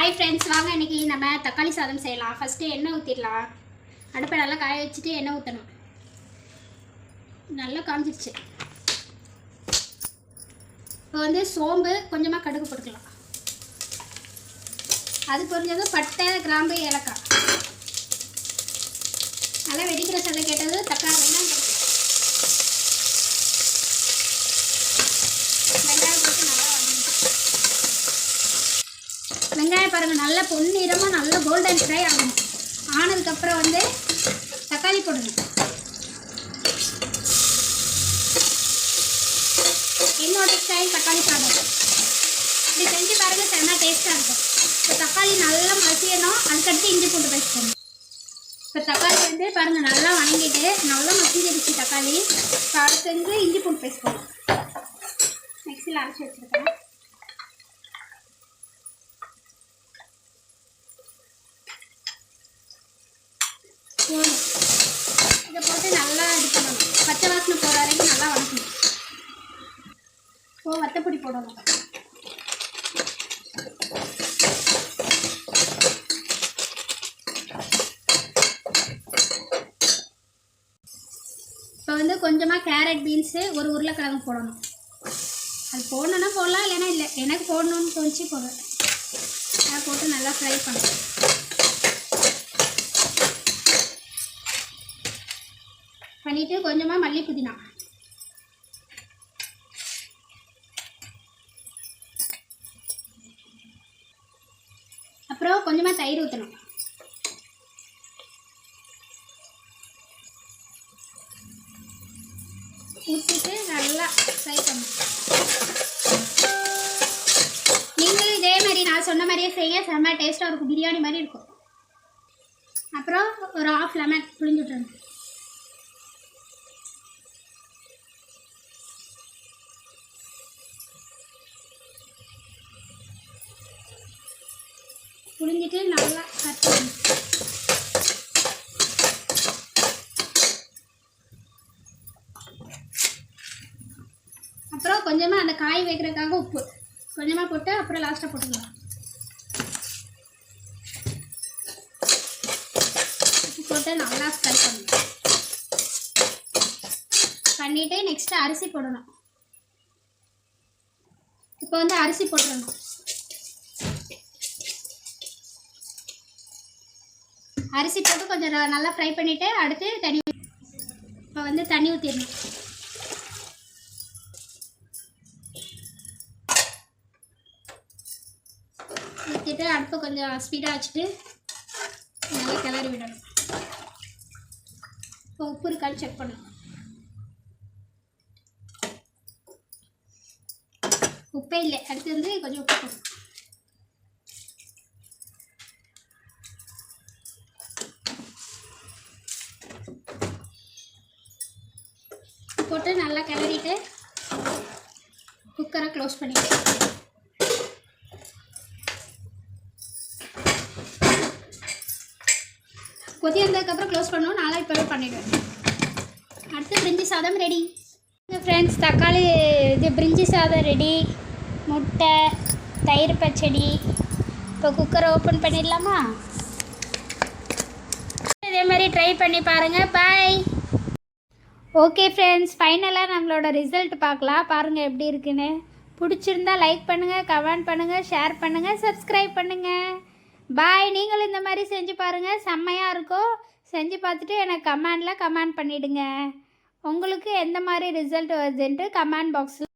Hi friends வாங்க இன்றைக்கி நம்ம தக்காளி சாதம் செய்யலாம். ஃபஸ்ட்டு எண்ணெய் ஊற்றிடலாம் அடுப்பை நல்லா காய வச்சுட்டு எண்ணெய் ஊற்றணும் நல்லா காமிச்சிருச்சு இப்போ வந்து சோம்பு கொஞ்சமாக கடுகு போட்டுக்கலாம். அது பொறிஞ்சது பட்டை கிராம்பு ஏலக்காய். நல்லா வெடிக்கிற சதை கேட்டது தக்காளி வெங்காயம் போட்டுக்கலாம். வெங்காயம் போட்டு நல்லா வதங்கணும். வெங்காயம் பாருங்கள் நல்லா பொன்னிறமாக நல்லா கோல்டன் ஃப்ரை ஆகணும் ஆனதுக்கப்புறம் வந்து தக்காளி போடணும். என்னோட ஸ்டைல் தக்காளி சாதம். இப்படி செஞ்சு பாருங்கள் செம்ம டேஸ்ட்டாக இருக்கும். இப்போ தக்காளி நல்லா மசியணும். அதுக்கடுத்து இஞ்சி பூண்டு பேசிக்கணும் இப்போ தக்காளி வந்து பாருங்கள் நல்லா வணங்கிட்டு நல்லா மசிஞ்சிருச்சு தக்காளி. இப்போ அடுத்து வந்து இஞ்சி பூண்டு பேசிக்கணும் மிக்சியில் அரைச்சி வச்சுருக்கேன். இதை போட்டு நல்லா இது பண்ணணும். பச்சை வாசனை போகிற வரைக்கும் நல்லா வதக்கணும். இப்போ வத்தப்பொடி போடணும். இப்போ வந்து கொஞ்சமாக கேரட் பீன்ஸு ஒரு உருளைக்கிழங்கு போடணும். அது போடணுன்னா போடலாம் இல்லைன்னா இல்லை. எனக்கு போடணும்னு தோணுச்சு போடுவேன் அதை போட்டு நல்லா ஃப்ரை பண்ணணும். பண்ணிட்டு கொஞ்சமாக மல்லி புதினா. அப்புறம் கொஞ்சமாக தயிர் ஊற்றணும் ஊற்றிட்டு நல்லா ஃப்ரை பண்ணணும். நீங்களும் இதே மாதிரி நான் சொன்ன மாதிரியே செய்ய செம்ம டேஸ்ட்டாக இருக்கும். பிரியாணி மாதிரி இருக்கும். அப்புறம் ஒரு ஆஃப் லெமன் புளிஞ்சு விட்டுருங்க புழிஞ்சிட்டு நல்லா கட் பண்ணணும் அப்புறம் கொஞ்சமாக அந்த காய் வைக்கிறதுக்காக உப்பு. கொஞ்சமாக போட்டு அப்புறம் லாஸ்ட்டாக போட்டுக்கலாம். உப்பு போட்டு நல்லா ஃப்ரை பண்ணணும் பண்ணிவிட்டு நெக்ஸ்ட்டு அரிசி போடணும். இப்போ வந்து அரிசி போட்டுடணும் அரிசி போட்டு கொஞ்சம் நல்லா ஃப்ரை பண்ணிவிட்டு அடுத்து தண்ணி இப்போ வந்து தண்ணி ஊற்றிடணும் ஊற்றிட்டு அடுப்பை கொஞ்சம் ஸ்பீடாக வச்சுட்டு நல்லா கிளறி விடணும். இப்போ உப்பு இருக்கான்னு செக் பண்ணணும். உப்பே இல்லை. அடுத்து வந்து கொஞ்சம் உப்பு போடணும். போட்டு நல்லா கிளறிட்டு குக்கரை க்ளோஸ் பண்ணிட்டு கொதி வந்ததுக்கப்புறம் க்ளோஸ் பண்ணுவோம் நாளாக இப்போவே பண்ணிவிடுவேன் அடுத்து பிரிஞ்சி சாதம் ரெடி. ஃப்ரெண்ட்ஸ் தக்காளி இது பிரிஞ்சி சாதம் ரெடி. முட்டை தயிர் பச்சடி. இப்போ குக்கரை ஓப்பன் பண்ணிடலாமா? இதே மாதிரி ட்ரை பண்ணி பாருங்கள் பாய் ஓகே ஃப்ரெண்ட்ஸ் ஃபைனலாக நம்மளோட ரிசல்ட் பார்க்கலாம். பாருங்கள் எப்படி இருக்குன்னு. பிடிச்சிருந்தா லைக் பண்ணுங்கள் கமெண்ட் பண்ணுங்கள் ஷேர் பண்ணுங்கள் சப்ஸ்கிரைப் பண்ணுங்கள் பாய் நீங்களும் இந்த மாதிரி செஞ்சு பாருங்கள் செம்மையாக இருக்கும். செஞ்சு பார்த்துட்டு எனக்கு கமெண்டில் கமெண்ட் பண்ணிவிடுங்க உங்களுக்கு எந்த மாதிரி ரிசல்ட் வருதுன்ட்டு கமெண்ட் பாக்ஸில்